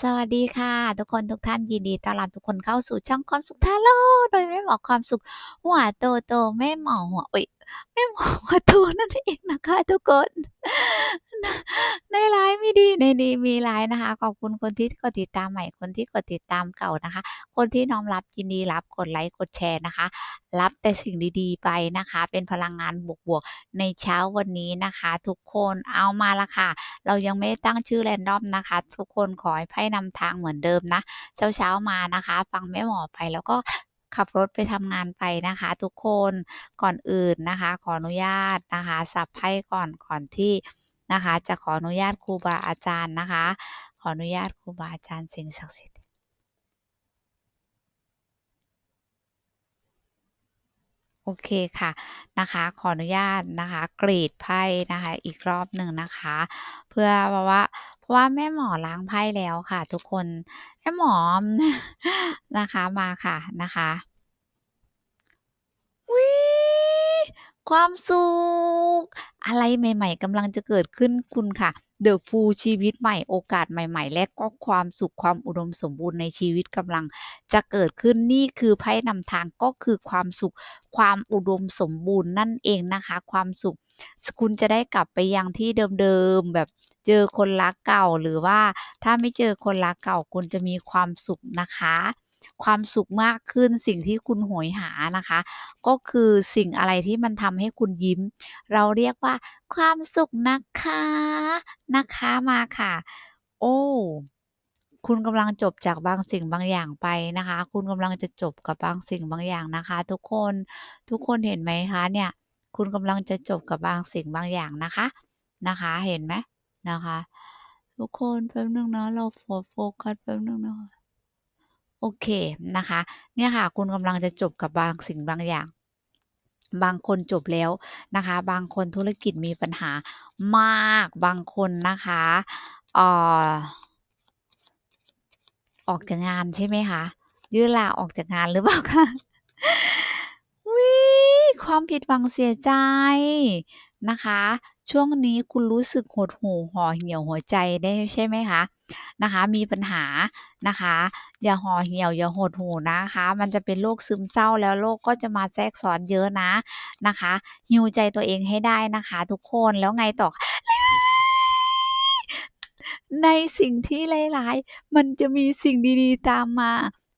สวัสดีค่ะ ทุกคนทุกท่านยินดีต้อนรับทุกคนเข้าสู่ช่องความสุขทาโลโดยแม่หมอความสุข หัวโตโตแม่หมอหัวอุ๊ย แม่หมอหัวโตนั่นเองนะคะทุกคนในไลฟ์มีดีในดีมีไลฟ์นะคะ ขอบคุณคนที่กดติดตามใหม่คนที่กดติดตามเก่านะคะ คนที่น้อมรับยินดีรับกดไลค์กดแชร์นะคะ รับแต่สิ่งดีๆไปนะคะ เป็นพลังงานบวกๆในเช้าวันนี้นะคะ ทุกคนเอามาละค่ะ เรายังไม่ได้ตั้งชื่อแรนดอมนะคะ ทุกคนขอให้ไพ่นำทางเหมือนเดิมนะ เช้าๆมานะคะ ฟังแม่หมอไปแล้วก็ ขับรถไปทำงานไปนะคะ ทุกคนก่อนอื่นนะคะ ขออนุญาตนะคะสับไพ่ก่อนก่อนที่นะคะ จะขออนุญาตครูบาอาจารย์นะคะ ขออนุญาตครูบาอาจารย์สิ่งศักดิ์สิทธิ์โอเคค่ะนะคะขออนุญาตนะคะกรีดไพ่นะคะอีกรอบหนึ่งนะคะ เพื่อว่า ราะว่าแม่หมอล้างไพ่แล้วค่ะ ทุกคนแม่หมอนะคะมาค่ะนะคะวิความสุข อะไรใหม่ๆกำลังจะเกิดขึ้นคุณค่ะ The Full ชีวิตใหม่โอกาสใหม่ ๆ และก็ความสุขความอุดมสมบูรณ์ในชีวิตกำลังจะเกิดขึ้นนี่คือไพ่นำทางก็คือความสุขความอุดมสมบูรณ์นั่นเองนะคะ ความสุข คุณจะได้กลับไปยังที่เดิมๆแบบเจอคนรักเก่าหรือว่าถ้าไม่เจอคนรักเก่าคุณจะมีความสุขนะคะ ความสุขมากขึ้นสิ่งที่คุณโหยหานะคะ ก็คือสิ่งอะไรที่มันทำให้คุณยิ้ม เราเรียกว่า ความสุขนะคะนะคะมาค่ะ โอ้คุณกำลังจบจากบางสิ่งบางอย่างไปนะคะ คุณกำลังจะจบกับบางสิ่งบางอย่างนะคะ ทุกคน ทุกคนเห็นไหมคะเนี่ย คุณกำลังจะจบกับบางสิ่งบางอย่างนะคะ นะคะ เห็นไหมนะคะ ทุกคนแป๊บหนึ่งนะเราโฟกัสแป๊บหนึ่งนะคะโอเคนะคะ เนี่ยค่ะ คุณกำลังจะจบกับบางสิ่งบางอย่างบางคนจบแล้วนะคะ บางคนธุรกิจมีปัญหามาก บางคนนะคะออออกจากงานใช่ไหมคะ ยื่นลาออกจากงานหรือเปล่าคะ ความผิดหวังเสียใจนะคะ ช่วงนี้คุณรู้สึกหดหู่ห่อเหี่ยวหัวใจได้ใช่ไหมคะนะคะ มีปัญหานะคะ อย่าห่อเหี่ยวอย่าหดหู่นะคะ มันจะเป็นโรคซึมเศร้าแล้วโรคก็จะมาแทรกซ้อนเยอะนะนะคะ heal ใจตัวเองให้ได้นะคะ ทุกคนแล้วไงต่อในสิ่งที่ร้ายๆ มันจะมีสิ่งดีๆ ตามมา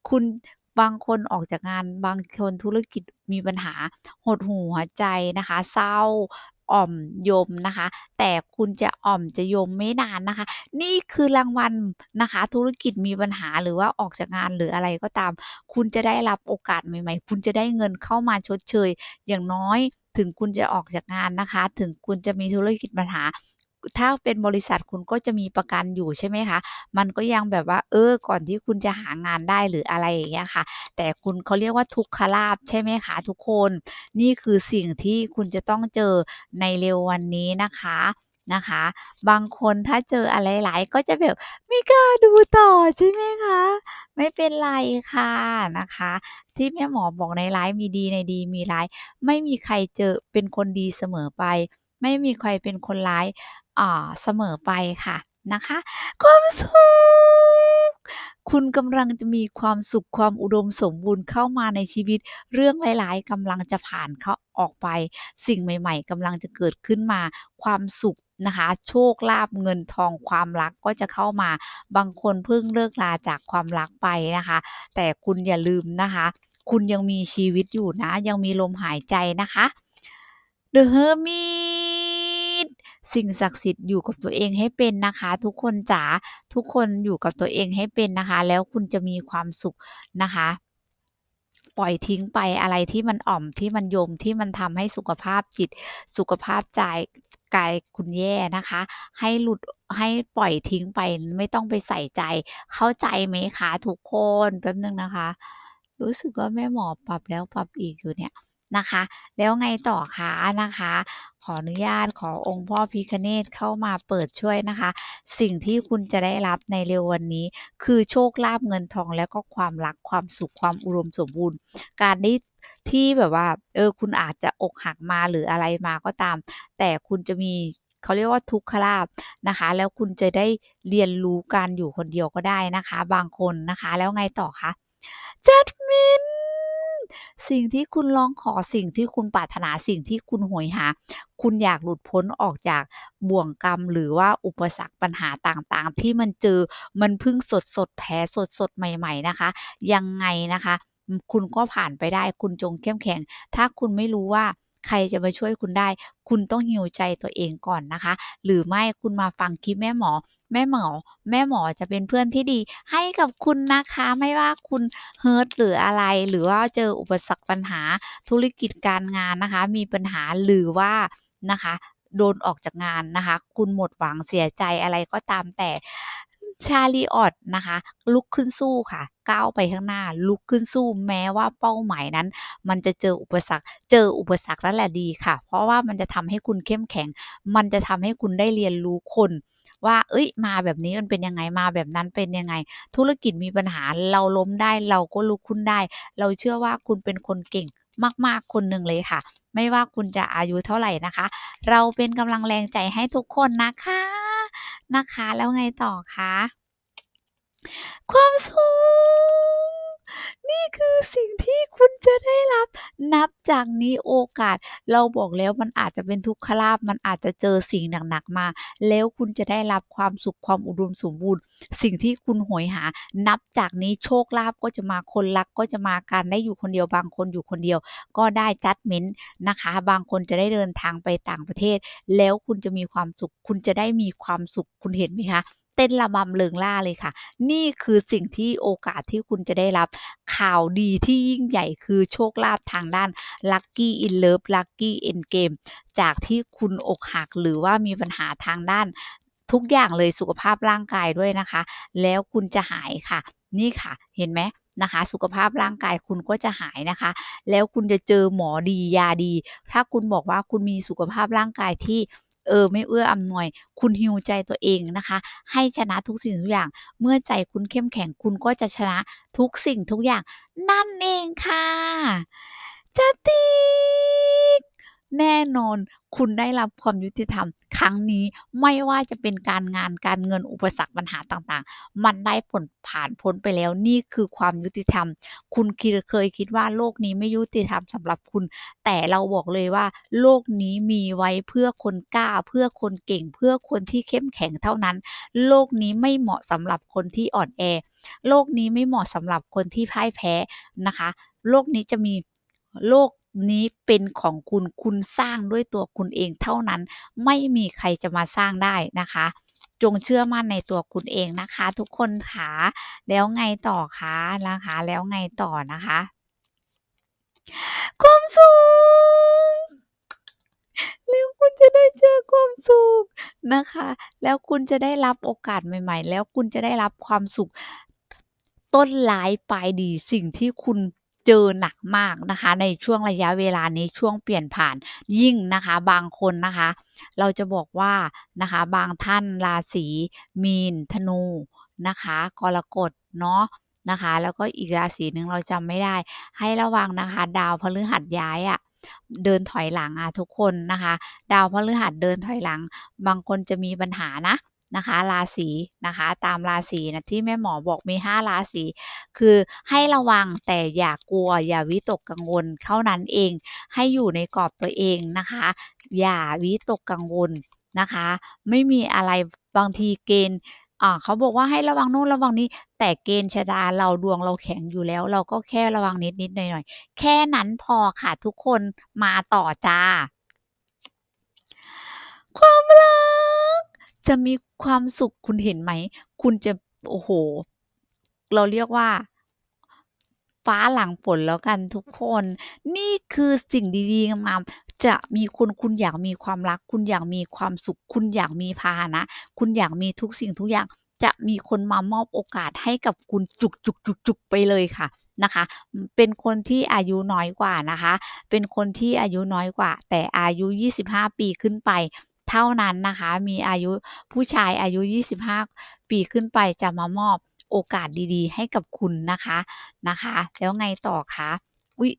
คุณ บางคนออกจากงานบางคนธุรกิจมีปัญหาหดหูหัวใจนะคะ เศร้าอ่อมยมนะคะ แต่คุณจะอ่อมจะยมไม่นานนะคะ นี่คือรางวัลนะคะ ธุรกิจมีปัญหาหรือว่าออกจากงานหรืออะไรก็ตาม คุณจะได้รับโอกาสใหม่ ๆ คุณจะได้เงินเข้ามาชดเชย อย่างน้อยถึงคุณจะออกจากงานนะคะ ถึงคุณจะมีธุรกิจปัญหา ถ้าเป็นบริษัทคุณก็จะมีประกันอยู่ใช่ไหมคะ มันก็ยังแบบว่า เออ ก่อนที่คุณจะหางานได้หรืออะไรอย่างเงี้ยค่ะ แต่คุณเขาเรียกว่าทุกขลาภใช่ไหมคะทุกคน นี่คือสิ่งที่คุณจะต้องเจอในเร็ววันนี้นะคะนะคะ บางคนถ้าเจออะไรหลายก็จะแบบไม่กล้าดูต่อใช่ไหมคะ ไม่เป็นไรค่ะนะคะ ที่แม่หมอบอกในร้ายมีดีในดีมีร้าย ไม่มีใครเจอเป็นคนดีเสมอไป ไม่มีใครเป็นคนร้าย เสมอไปค่ะนะคะ ความสุข คุณกำลังจะมีความสุขความอุดมสมบูรณ์เข้ามาในชีวิต เรื่องร้าย ๆกำลังจะผ่านเขาออกไป สิ่งใหม่ ๆกำลังจะเกิดขึ้นมา ความสุขนะคะ โชคลาภเงินทองความรักก็จะเข้ามา บางคนเพิ่งเลิกลาจากความรักไปนะคะ แต่คุณอย่าลืมนะคะ คุณยังมีชีวิตอยู่นะ ยังมีลมหายใจนะคะ The Hermit สิ่งศักดิ์สิทธิ์อยู่กับตัวเองให้เป็นนะคะ ทุกคนจ๋าทุกคนอยู่กับตัวเองให้เป็นนะคะ แล้วคุณจะมีความสุขนะคะปล่อยทิ้งไปอะไรที่มันอ่อมที่มันโยมที่มันทำให้สุขภาพจิต สุขภาพใจกายคุณแย่นะคะ ให้หลุดให้ปล่อยทิ้งไปไม่ต้องไปใส่ใจ เข้าใจไหมคะทุกคนแป๊บนึงนะคะ รู้สึกว่าแม่หมอปรับแล้วปรับอีกอยู่เนี่ย นะคะ แล้วไงต่อคะนะคะ ขออนุญาตขอองค์พ่อพิฆเนศเข้ามาเปิดช่วยนะคะ สิ่งที่คุณจะได้รับในเร็ววันนี้ คือโชคลาภเงินทองและก็ความรักความสุขความอุดมสมบูรณ์ การได้ที่แบบว่าเออคุณอาจจะอกหักมาหรืออะไรมาก็ตาม แต่คุณจะมีเขาเรียกว่าทุกขลาภนะคะ แล้วคุณจะได้เรียนรู้การอยู่คนเดียวก็ได้นะคะ บางคนนะคะ แล้วไงต่อคะ Judgment สิ่งที่คุณร้องขอสิ่งที่คุณปรารถนาสิ่งที่คุณโหยหา คุณอยากหลุดพ้นออกจากบ่วงกรรม หรือว่าอุปสรรคปัญหาต่างๆ ที่มันเจอมันพิ่งสดๆแผลสดๆใหม่ ๆนะคะ ยังไงนะคะ คุณก็ผ่านไปได้คุณจงเข้มแข็ง ถ้าคุณไม่รู้ว่าใครจะมาช่วยคุณได้ คุณต้อง heal ใจตัวเองก่อนนะคะ หรือไม่คุณมาฟังคลิปแม่หมอ แม่หมอแม่หมอจะเป็นเพื่อนที่ดีให้กับคุณนะคะไม่ว่าคุณเฮิร์ตหรืออะไร หรือว่าเจออุปสรรคปัญหาธุรกิจการงานนะคะ มีปัญหาหรือว่านะคะโดนออกจากงานนะคะ คุณหมดหวังเสียใจอะไรก็ตามแต่ Chariot นะคะ ลุกขึ้นสู้ค่ะ ก้าวไปข้างหน้า ลุกขึ้นสู้แม้ว่าเป้าหมายนั้น มันจะเจออุปสรรค เจออุปสรรคนั่นแหละดีค่ะ เพราะว่ามันจะทำให้คุณเข้มแข็ง มันจะทำให้คุณได้เรียนรู้คนว่าเฮ้ย มาแบบนี้มันเป็นยังไง มาแบบนั้นเป็นยังไง ธุรกิจมีปัญหา เราล้มได้ เราก็ลุกขึ้นได้ เราเชื่อว่าคุณเป็นคนเก่ง มากๆ คนหนึ่งเลยค่ะ ไม่ว่าคุณจะอายุเท่าไหร่นะคะ เราเป็นกำลังแรงใจให้ทุกคนนะคะนะคะ แล้วไงต่อคะ?ความสูง นี่คือสิ่งที่คุณจะได้ นับจากนี้โอกาสเราบอกแล้วมันอาจจะเป็นทุกขลาภมันอาจจะเจอสิ่งหนักๆมา แล้วคุณจะได้รับความสุขความอุดมสมบูรณ์ สิ่งที่คุณโหยหา นับจากนี้โชคลาภก็จะมาคนรักก็จะมาการได้อยู่คนเดียวบางคนอยู่คนเดียว ก็ได้ Judgment นะคะ บางคนจะได้เดินทางไปต่างประเทศ แล้วคุณจะมีความสุข คุณจะได้มีความสุขคุณเห็นไหมคะเต้นระบำเริงร่าเลยค่ะ นี่คือสิ่งที่โอกาสที่คุณจะได้รับ ข่าวดีที่ยิ่งใหญ่คือโชคลาภทางด้าน Lucky in Love Lucky End Game จากที่คุณอกหักหรือว่ามีปัญหาทางด้านทุกอย่างเลยสุขภาพร่างกายด้วยนะคะ แล้วคุณจะหายค่ะ นี่ค่ะ เห็นไหมนะคะ สุขภาพร่างกายคุณก็จะหายนะคะ แล้วคุณจะเจอหมอดียาดี ถ้าคุณบอกว่าคุณมีสุขภาพร่างกายที่ เออไม่เอื้ออำนวย คุณฮิวใจตัวเองนะคะ ให้ชนะทุกสิ่งทุกอย่าง เมื่อใจคุณเข้มแข็งคุณก็จะชนะทุกสิ่งทุกอย่าง นั่นเองค่ะจะติกแน่นอน คุณได้รับความยุติธรรม ครั้งนี้ไม่ว่าจะเป็นการงานการเงินอุปสรรคปัญหาต่างๆ มันได้ผลผ่านพ้นไปแล้วนี่คือความยุติธรรม คุณคเคยคิดว่าโลกนี้ไม่ยุติธรรมสำหรับคุณ แต่เราบอกเลยว่า โลกนี้มีไว้เพื่อคนกล้า เพื่อคนเก่ง เพื่อคนที่เข้มแข็งเท่านั้น โลกนี้ไม่เหมาะสำหรับคนที่อ่อนแอ โลกนี้ไม่เหมาะสำหรับคนที่พ่ายแพ้นะคะ โลกนี้จะมีโลก นี้เป็นของคุณคุณสร้างด้วยตัวคุณเองเท่านั้น ไม่มีใครจะมาสร้างได้นะคะ จงเชื่อมั่นในตัวคุณเองนะคะ ทุกคนขาแล้วไงต่อคะนะคะ แล้วไงต่อนะคะ?ความสุขแล้วคุณจะได้เจอความสุขนะคะ แล้วคุณจะได้รับโอกาสใหม่ ๆ แล้วคุณจะได้รับความสุขต้นร้ายปลายดีสิ่งที่คุณ เจอหนักมากนะคะ ในช่วงระยะเวลานี้ช่วงเปลี่ยนผ่านยิ่งนะคะบางคนนะคะ เราจะบอกว่านะคะบางท่านราศีมีนธนูนะคะกรกฎเนาะนะคะแล้วก็อีกราศีหนึ่งเราจำไม่ได้ ให้ระวังนะคะ ดาวพฤหัสย้ายอะเดินถอยหลังอะทุกคนนะคะ ดาวพฤหัสเดินถอยหลัง บางคนจะมีปัญหานะ นะคะ ราศีนะคะ ตามราศีนะที่แม่หมอบอกมี 5 ราศีคือให้ระวังแต่อย่ากลัว อย่าวิตกกังวลเท่านั้นเอง ให้อยู่ในกรอบตัวเองนะคะ อย่าวิตกกังวลนะคะ ไม่มีอะไรบางทีเกณฑ์อ่าเขาบอกว่าให้ระวังโน่นระวังนี่แต่เกณฑ์ชะตาเราดวงเราแข็งอยู่แล้ว เราก็แค่ระวังนิดๆหน่อยๆแค่นั้นพอค่ะทุกคนมาต่อจ้ะความรัก จะมีความสุขคุณเห็นไหม คุณจะโอ้โฮเราเรียกว่า ฟ้าหลังฝนแล้วกันทุกคน นี่คือสิ่งดีๆงามจะมีคุณคุณอยากมีความรัก คุณอยากมีความสุข คุณอยากมีพาหนะ คุณอยากมีทุกสิ่งทุกอย่าง จะมีคนมามอบโอกาสให้กับคุณจุกๆๆๆไปเลยค่ะนะคะ เป็นคนที่อายุน้อยกว่านะคะ เป็นคนที่อายุน้อยกว่า แต่อายุ 25 ปีขึ้นไป เท่านั้นนะคะ มีอายุผู้ชายอายุ 25 ปีขึ้นไปจะมามอบโอกาสดีๆ ให้กับคุณนะคะนะคะ แล้วไงต่อคะ?อุ๊ย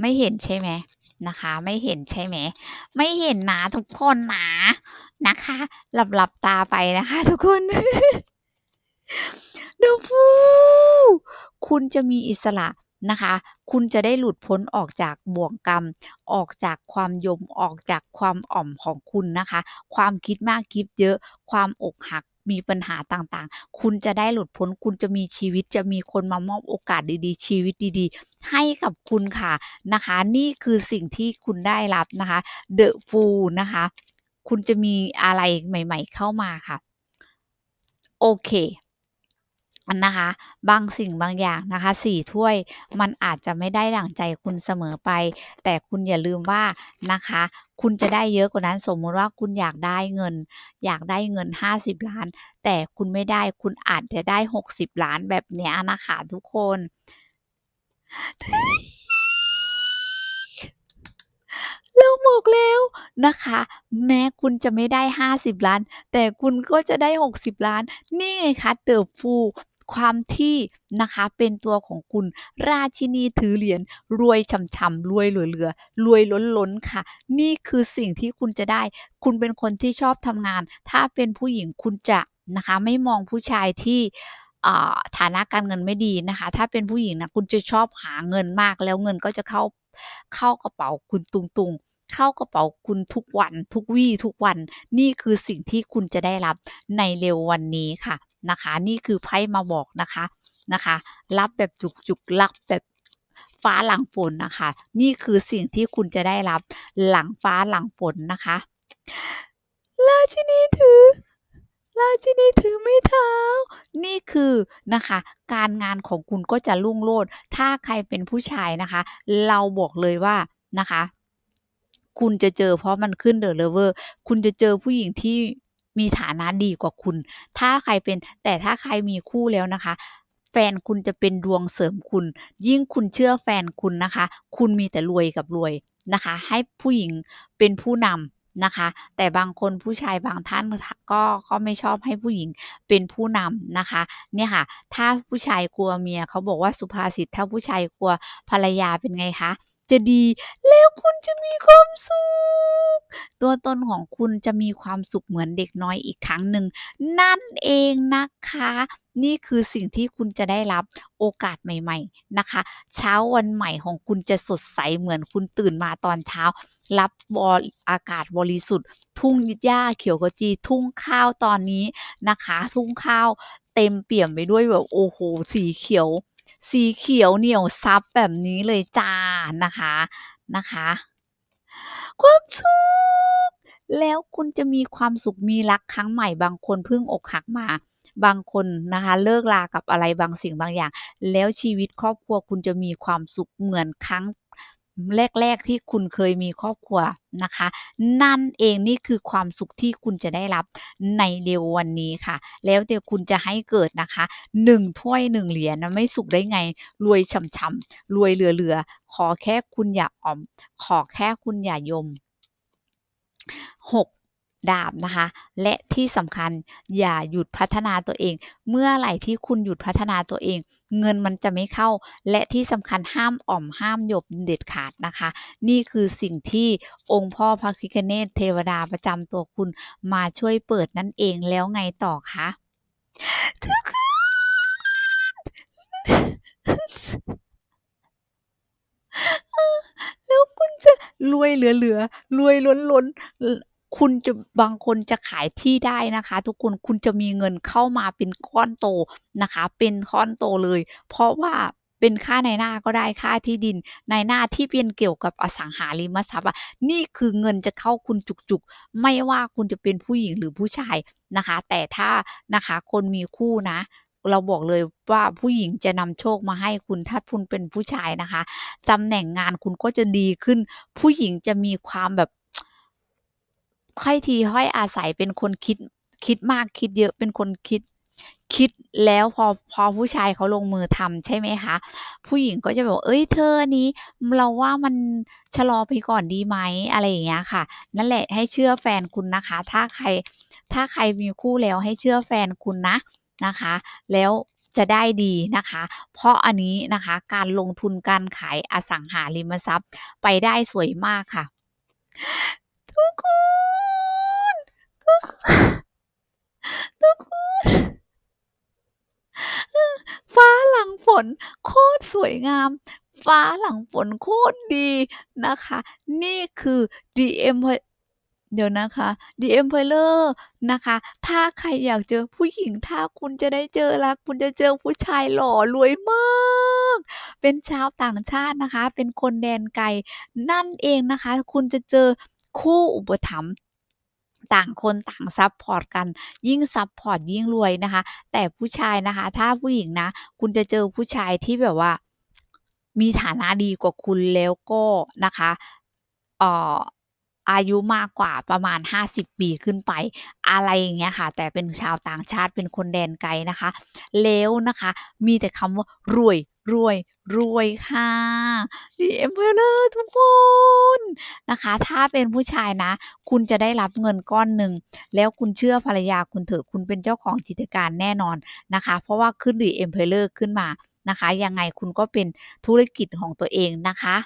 ไม่เห็นใช่ไหม?นะคะ ไม่เห็นใช่ไหมไม่เห็นนะทุกคนนะนะคะหลับหลับตาไปนะคะ ทุกคน The Fool คุณจะมีอิสระ นะคะ คุณจะได้หลุดพ้นออกจากบ่วงกรรม ออกจากความยม ออกจากความอ่อมของคุณนะคะ ความคิดมากคิดเยอะ ความอกหักมีปัญหาต่างๆ คุณจะได้หลุดพ้น คุณจะมีชีวิต จะมีคนมามอบโอกาสดีๆ ชีวิตดีๆ ให้กับคุณค่ะนะคะ นี่คือสิ่งที่คุณได้รับนะคะ The Fool นะคะ คุณจะมีอะไรใหม่ ๆ เข้ามาค่ะ โอเค อันนะคะบางสิ่งบางอย่างนะคะ4ถ้วยมันอาจจะไม่ได้ดั่งใจคุณเสมอไป แต่คุณอย่าลืมว่านะคะ คุณจะได้เยอะกว่านั้นสมมุติว่าคุณอยากได้เงิน อยากได้เงิน 50 ล้าน แต่คุณไม่ได้คุณอาจจะได้ 60 ล้านแบบเนี้ยนะคะทุกคนเราบอกแล้วนะคะ แม้คุณจะไม่ได้ 50 ล้าน แต่คุณก็จะได้ 60 ล้าน นี่ไงคะ The Fool ความที่นะคะเป็นตัวของคุณราชินีถือเหรียญรวยฉ่ำๆรวยเหลือๆรวยล้นๆค่ะ นี่คือสิ่งที่คุณจะได้ คุณเป็นคนที่ชอบทำงาน ถ้าเป็นผู้หญิงคุณจะนะคะไม่มองผู้ชายที่ฐานะการเงินไม่ดีนะคะ ถ้าเป็นผู้หญิงนะคุณจะชอบหาเงินมาก แล้วเงินก็จะเข้าเข้ากระเป๋าคุณตุงๆเข้ากระเป๋าคุณทุกวันทุกวี่ทุกวัน นี่คือสิ่งที่คุณจะได้รับในเร็ววันนี้ค่ะ นะคะ นี่คือไพ่มาบอกนะคะนะคะ รับแบบจุกๆรับแบบฟ้าหลังฝนนะคะ นี่คือสิ่งที่คุณจะได้รับหลังฟ้าหลังฝนนะคะ ราชินีถือ ราชินีถือไม้เท้า นี่คือนะคะ การงานของคุณก็จะรุ่งโรจน์ถ้าใครเป็นผู้ชายนะคะ เราบอกเลยว่านะคะ คุณจะเจอเพราะมันขึ้น The Lover คุณจะเจอผู้หญิงที่ มีฐานะดีกว่าคุณ ถ้าใครเป็นแต่ถ้าใครมีคู่แล้วนะคะแฟนคุณจะเป็นดวงเสริมคุณ ยิ่งคุณเชื่อแฟนคุณนะคะ คุณมีแต่รวยกับรวยนะคะ ให้ผู้หญิงเป็นผู้นำนะคะ แต่บางคนผู้ชายบางท่านก็ก็ไม่ชอบให้ผู้หญิงเป็นผู้นำนะคะ เนี่ยค่ะ ถ้าผู้ชายกลัวเมียเขาบอกว่าสุภาษิตถ้าผู้ชายกลัวภรรยาเป็นไงคะ จะดี แล้วคุณจะมีความสุข ตัวตนของคุณจะมีความสุขเหมือนเด็กน้อยอีกครั้งหนึ่ง นั่นเองนะคะ นี่คือสิ่งที่คุณจะได้รับโอกาสใหม่ ๆนะคะ เช้าวันใหม่ของคุณจะสดใสเหมือนคุณตื่นมาตอนเช้า รับบออากาศบริสุทธิ์ ทุ่งหญ้าเขียวขจีทุ่งข้าวตอนนี้นะคะ ทุ่งข้าวเต็มเปี่ยมไปด้วยแบบโอ้โฮสีเขียว สีเขียวเหนียวซับแบบนี้เลยจ้านะคะนะคะ ความสุขแล้วคุณจะมีความสุขมีรักครั้งใหม่บางคนเพิ่งอกหักมาบางคนนะคะเลิกลากับอะไรบางสิ่งบางอย่าง แล้วชีวิตครอบครัวคุณจะมีความสุขเหมือนครั้ง แรก ๆ ที่คุณเคยมีครอบครัวนะคะ นั่นเองนี่คือความสุขที่คุณจะได้รับในเร็ววันนี้ค่ะ แล้วแต่คุณจะให้เกิดนะคะ1ถ้วย1เหรียญนะไม่สุขได้ไง รวยฉ่ำๆรวยเหลือๆขอแค่คุณอย่าออม ขอแค่คุณอย่ายม 6 ดาบนะคะ และที่สำคัญอย่าหยุดพัฒนาตัวเอง เมื่อไหร่ที่คุณหยุดพัฒนาตัวเอง เงินมันจะไม่เข้า และที่สำคัญห้ามอ่อมห้ามหยบเด็ดขาดนะคะ นี่คือสิ่งที่องค์พ่อพระพิฆเนศเทวดาประจำตัวคุณมาช่วยเปิดนั่นเองแล้วไงต่อคะทุกคนแล้วคุณจะรวยเหลือๆรวยล้นๆ คุณจะบางคนจะขายที่ได้นะคะ ทุกคนคุณจะมีเงินเข้ามาเป็นก้อนโตนะคะ เป็นก้อนโตเลย เพราะว่าเป็นค่าในหน้าก็ได้ค่าที่ดินในหน้าที่เป็นเกี่ยวกับอสังหาริมทรัพย์อะนี่คือเงินจะเข้าคุณจุกๆ ไม่ว่าคุณจะเป็นผู้หญิงหรือผู้ชายนะคะ แต่ถ้านะคะคนมีคู่นะ เราบอกเลยว่าผู้หญิงจะนำโชคมาให้คุณถ้าคุณเป็นผู้ชายนะคะตำแหน่งงานคุณก็จะดีขึ้น ผู้หญิงจะมีความแบบ ถ้อยทีถ้อยอาศัยเป็นคนคิดคิดมากคิดเยอะเป็นคนคิดคิดแล้วพอพอผู้ชายเขาลงมือทำใช่ไหมคะ ผู้หญิงก็จะบบว่าเฮ้ยเธออันนี้ เราว่ามันชะลอไปก่อนดีไหมอะไรอย่างเงี้ยค่ะ นั่นแหละให้เชื่อแฟนคุณนะคะ ถ้าใครถ้าใครมีคู่แล้วให้เชื่อแฟนคุณนะนะคะ แล้วจะได้ดีนะคะ เพราะอันนี้นะคะการลงทุนการขายอสังหาริมทรัพย์ไปได้สวยมากค่ะ ทุกคน ทุกคนฟ้าหลังฝนโคตรสวยงาม ฟ้าหลังฝนโคตรดีนะคะ นี่คือ The Emperor เดี๋ยวนะคะ The Emperor นะคะ ถ้าใครอยากเจอผู้หญิง ถ้าคุณจะได้เจอรัก คุณจะเจอผู้ชายหล่อรวยมาก เป็นชาวต่างชาตินะคะ เป็นคนแดนไกล นั่นเองนะคะ คุณจะเจอคู่อุปถัมภ์ ต่างคนต่างซับพอร์ตกัน ยิ่งซับพอร์ตยิ่งรวยนะคะ แต่ผู้ชายนะคะ ถ้าผู้หญิงนะ คุณจะเจอผู้ชายที่แบบว่า มีฐานะดีกว่าคุณแล้วก็นะคะเอ่อ อายุมากกว่าประมาณ 50 ปีขึ้นไป อะไรอย่างเงี้ยค่ะ แต่เป็นชาวต่างชาติเป็นคนแดนไกลนะคะ แล้วนะคะ มีแต่คำว่ารวยรวยรวยค่ะ The Emperor ทุกคนนะคะ ถ้าเป็นผู้ชายนะ คุณจะได้รับเงินก้อนหนึ่ง แล้วคุณเชื่อภรรยาคุณเถอะคุณเป็นเจ้าของกิจการแน่นอนนะคะ เพราะว่าขึ้น The Emperor ขึ้นมานะคะ ยังไงคุณก็เป็นธุรกิจของตัวเองนะคะ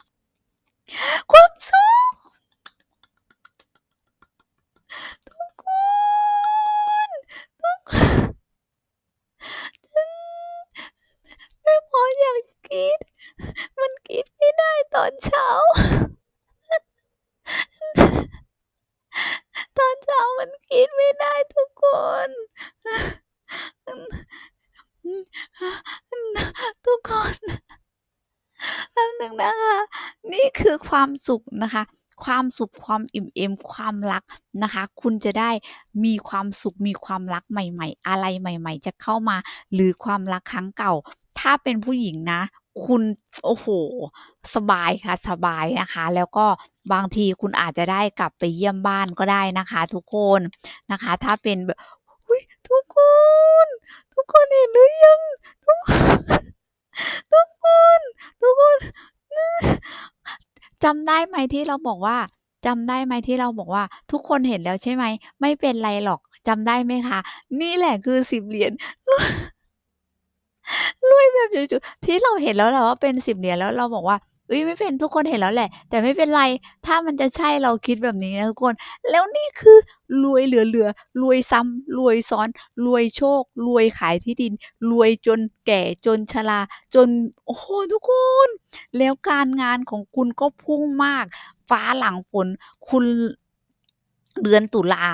ความสุข ทุกคน ทุก อืม แม่หมออยากจะกรีดมันกรีดไม่ได้ตอนเช้า ตอนเช้ามันกรีดไม่ได้ทุกคนทุกคนแป๊บหนึ่งนะคะ นี่คือความสุขนะคะ ความสุขความอิ่มเอมความรักนะคะ คุณจะได้มีความสุขมีความรักใหม่ ๆ อะไรใหม่ ๆ จะเข้ามา หรือความรักครั้งเก่า ถ้าเป็นผู้หญิงนะ คุณโอ้โฮสบายค่ะสบายนะคะ แล้วก็บางทีคุณอาจจะได้กลับไปเยี่ยมบ้านก็ได้นะคะ ทุกคนนะคะ ถ้าเป็นแบบทุกคน ทุกคนเห็นหรือยัง ทุก ทุกคน ทุกคน จำได้ไหมที่เราบอกว่าจำได้ไหมที่เราบอกว่า ทุกคนเห็นแล้วใช่ไหม ไม่เป็นไรหรอกจำได้ไหมคะ นี่แหละคือสิบเหรียญรวยแบบจุดๆที่เราเห็นแล้วเราว่าเป็นสิบเหรียญแล้วเราบอกว่า เฮ้ยไม่เป็นทุกคนเห็นแล้วแหละ แต่ไม่เป็นไร ถ้ามันจะใช่เราคิดแบบนี้นะทุกคน แล้วนี่คือรวยเหลือๆรวยซ้ำรวยซ้อน รวยโชค รวยขายที่ดิน รวยจนแก่จนชรา จนโอ้โฮทุกคน แล้วการงานของคุณก็พุ่งมาก ฟ้าหลังฝนคุณเดือนตุลา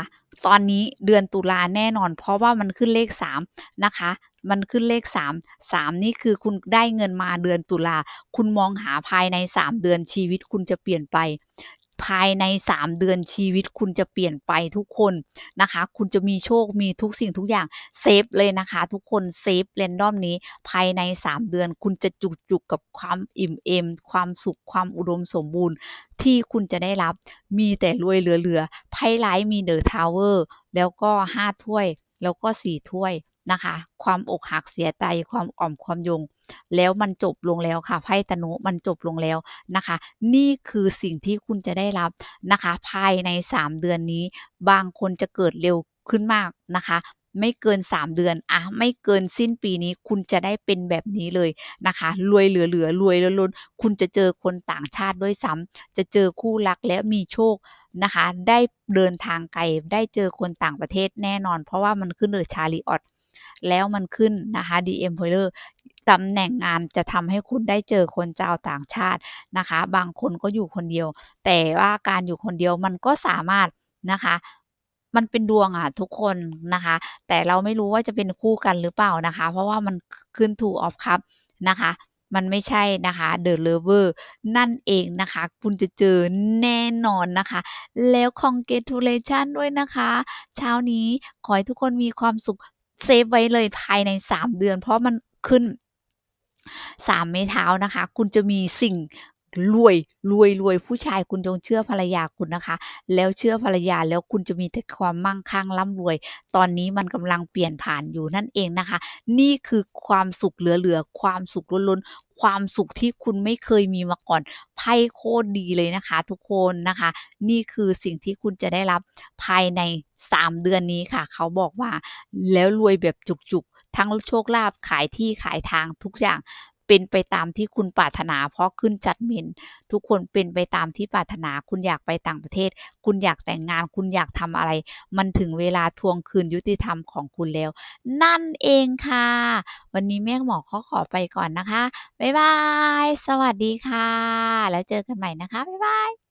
ตอนนี้เดือนตุลาแน่นอน เพราะว่ามันขึ้นเลข 3 นะคะ มันขึ้นเลข 3 3 นี่คือคุณได้เงินมาเดือนตุลา คุณมองหาภายใน 3 เดือนชีวิตคุณจะเปลี่ยนไป ภายใน 3 เดือนชีวิตคุณจะเปลี่ยนไปทุกคนนะคะ คุณจะมีโชคมีทุกสิ่งทุกอย่างเซฟเลยนะคะ ทุกคนเซฟ random นี้ ภายใน 3 เดือนคุณจะจุกๆกับความอิ่มเอม ความสุขความอุดมสมบูรณ์ที่คุณจะได้รับมีแต่รวยเหลือๆไพ่ร้ายมี The Tower แล้วก็ 5 ถ้วยแล้วก็ 4 ถ้วย นะคะ ความอกหักเสียใจความอ่อมความยง แล้วมันจบลงแล้วค่ะไพ่ตนุมันจบลงแล้วนะคะ นี่คือสิ่งที่คุณจะได้รับนะคะ ภายใน 3 เดือนนี้ บางคนจะเกิดเร็วขึ้นมากนะคะไม่เกิน 3 เดือนอะไม่เกินสิ้นปีนี้คุณจะได้เป็นแบบนี้เลยนะคะ รวยเหลือๆรวยล้นๆคุณจะเจอคนต่างชาติด้วยซ้ำจะเจอคู่รักและมีโชคนะคะ ได้เดินทางไกลได้เจอคนต่างประเทศแน่นอน เพราะว่ามันขึ้น The Chariot แล้วมันขึ้นนะคะ The Emperor ตำแหน่งงานจะทำให้คุณได้เจอคนชาวต่างชาตินะคะ บางคนก็อยู่คนเดียว แต่ว่าการอยู่คนเดียวมันก็สามารถนะคะมันเป็นดวงอะทุกคนนะคะ แต่เราไม่รู้ว่าจะเป็นคู่กันหรือเปล่านะคะ เพราะว่ามันขึ้น Two of Cups นะคะ มันไม่ใช่นะคะ The Lover นั่นเองนะคะ คุณจะเจอแน่นอนนะคะ แล้ว Congratulation ด้วยนะคะ เช้านี้ขอให้ทุกคนมีความสุข เซฟไว้เลยภายใน 3 เดือน เพราะมันขึ้น 3 เมเท้านะคะ คุณจะมีสิ่ง รวยรวยรวยผู้ชายคุณจงเชื่อภรรยาคุณนะคะ แล้วเชื่อภรรยาแล้วคุณจะมีแต่ความมั่งคั่งร่ำรวย ตอนนี้มันกำลังเปลี่ยนผ่านอยู่นั่นเองนะคะ นี่คือความสุขเหลือๆความสุขล้นๆความสุขที่คุณไม่เคยมีมาก่อนไพ่โคตรดีเลยนะคะ ทุกคนนะคะ นี่คือสิ่งที่คุณจะได้รับภายใน 3 เดือนนี้ค่ะ เขาบอกว่าแล้วรวยแบบจุกๆ ทั้งโชคลาภขายที่ขายทางทุกอย่าง เป็นไปตามที่คุณปรารถนา เพราะขึ้นจัดเมนทุกคนเป็นไปตามที่ปรารถนา คุณอยากไปต่างประเทศ คุณอยากแต่งงาน คุณอยากทำอะไร มันถึงเวลาทวงคืนยุติธรรมของคุณแล้ว นั่นเองค่ะ วันนี้แม่หมอขอขอไปก่อนนะคะ บ๊ายบาย สวัสดีค่ะ แล้วเจอกันใหม่นะคะ บ๊ายบาย